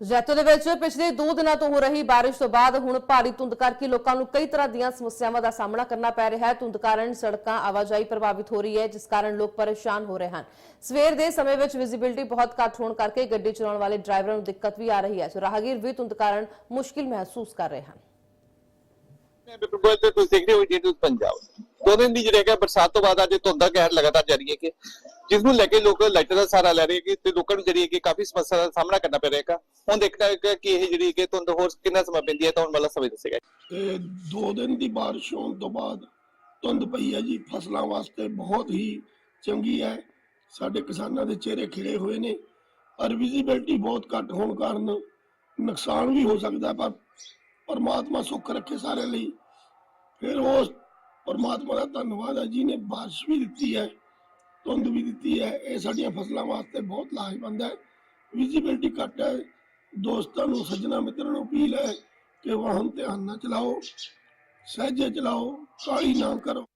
ਜੈਤੋ ਦੇ ਵਿੱਚ ਪਿਛਲੇ 2 ਦਿਨਾਂ ਤੋਂ ਹੋ ਰਹੀ ਬਾਰਿਸ਼ ਤੋਂ ਬਾਅਦ ਹੁਣ ਭਾਰੀ ਧੁੰਦ ਕਰਕੇ ਲੋਕਾਂ ਨੂੰ ਕਈ ਤਰ੍ਹਾਂ ਦੀਆਂ ਸਮੱਸਿਆਵਾਂ ਦਾ ਸਾਹਮਣਾ ਕਰਨਾ ਪੈ ਰਿਹਾ ਹੈ। ਧੁੰਦ ਕਾਰਨ ਸੜਕਾਂ ਆਵਾਜਾਈ ਪ੍ਰਭਾਵਿਤ ਹੋ ਰਹੀ ਹੈ, ਜਿਸ ਕਾਰਨ ਲੋਕ ਪਰੇਸ਼ਾਨ ਹੋ ਰਹੇ ਹਨ। ਸਵੇਰ ਦੇ ਸਮੇਂ ਵਿੱਚ ਵਿਜ਼ਿਬਿਲਟੀ ਬਹੁਤ ਘੱਟ ਹੋਣ ਕਰਕੇ ਗੱਡੀ ਚਲਾਉਣ ਵਾਲੇ ਡਰਾਈਵਰਾਂ ਨੂੰ ਦਿੱਕਤ ਵੀ ਆ ਰਹੀ ਹੈ। ਸੋ ਰਾਹਗੀਰ ਵੀ ਧੁੰਦ ਕਾਰਨ ਮੁਸ਼ਕਿਲ ਮਹਿਸੂਸ ਕਰ ਰਹੇ ਹਨ। ਬਿਲਕੁਲ ਤੇ ਤੁਸੀਂ ਦੇਖ ਰਹੇ ਹੋ ਜੀ ਪੰਜਾਬ ਦੋ ਦਿਨ ਦੀ ਜਿਹੜੀ ਹੈਗਾ ਬਰਸਾਤ ਤੋਂ ਬਾਅਦ ਅੱਜ ਧੁੰਦਾ ਕਹਿਰ ਲਗਾਤਾਰ ਜਾਰੀ ਹੈ ਕਿ ਜਿਸ ਨੂੰ ਲੈ ਕੇ ਲੋਕ ਲਾਈਟਾਂ ਦਾ ਸਹਾਰਾ ਲੈ ਰਹੇ ਕਿ ਤੇ ਲੋਕਾਂ ਨੂੰ ਜਿਹੜੀ ਹੈ ਕਿ ਕਾਫੀ ਸਮੱਸਿਆ ਦਾ ਸਾਹਮਣਾ ਕਰਨਾ ਪੈ ਰਿਹਾ ਹੈ ਹੁਣ ਦੇਖਣਾ ਹੈ ਕਿ ਇਹ ਜਿਹੜੀ ਕਿ ਧੁੰਦ ਹੋਰ ਕਿੰਨਾ ਸਮਾਂ ਪੈਂਦੀ ਹੈ ਤਾਂ ਹੁਣ ਵਾਲਾ ਸਮੇਂ ਦੱਸੇਗਾ। ਤੇ ਦੋ ਦਿਨ ਦੀ ਬਾਰਿਸ਼ ਹੋਣ ਤੋਂ ਬਾਅਦ ਧੁੰਦ ਪਈ ਹੈ ਜੀ। ਫਸਲਾਂ ਵਾਸਤੇ ਬਹੁਤ ਹੀ ਚੰਗੀ ਹੈ। ਸਾਡੇ ਕਿਸਾਨਾਂ ਦੇ ਚਿਹਰੇ ਖਿੜੇ ਹੋਏ ਨੇ। ਔਰ ਵਿਜ਼ਿਬਿਲਟੀ ਬਹੁਤ ਘੱਟ ਹੋਣ ਕਾਰਨ ਨੁਕਸਾਨ ਵੀ ਹੋ ਸਕਦਾ ਪਰ ਪਰਮਾਤਮਾ ਸੁੱਖ ਰੱਖੇ ਸਾਰੇ ਲਈ। ਫਿਰ ਉਹ ਪਰਮਾਤਮਾ ਦਾ ਧੰਨਵਾਦ ਹੈ, ਜਿਹਨੇ ਬਾਰਿਸ਼ ਵੀ ਦਿੱਤੀ ਹੈ, ਧੁੰਦ ਵੀ ਦਿੱਤੀ ਹੈ, ਇਹ ਸਾਡੀਆਂ ਫਸਲਾਂ ਵਾਸਤੇ ਬਹੁਤ ਲਾਹੇਵੰਦ ਹੈ। ਵਿਜ਼ਿਬਿਲਟੀ ਘੱਟ ਹੈ, ਦੋਸਤਾਂ ਨੂੰ, ਸੱਜਣਾ ਮਿੱਤਰਾਂ ਨੂੰ ਅਪੀਲ ਹੈ ਕਿ ਵਾਹਨ ਧਿਆਨ ਨਾਲ ਚਲਾਓ, ਸਹਿਜੇ ਚਲਾਓ ਕਾਲੀ ਨਾ ਕਰੋ।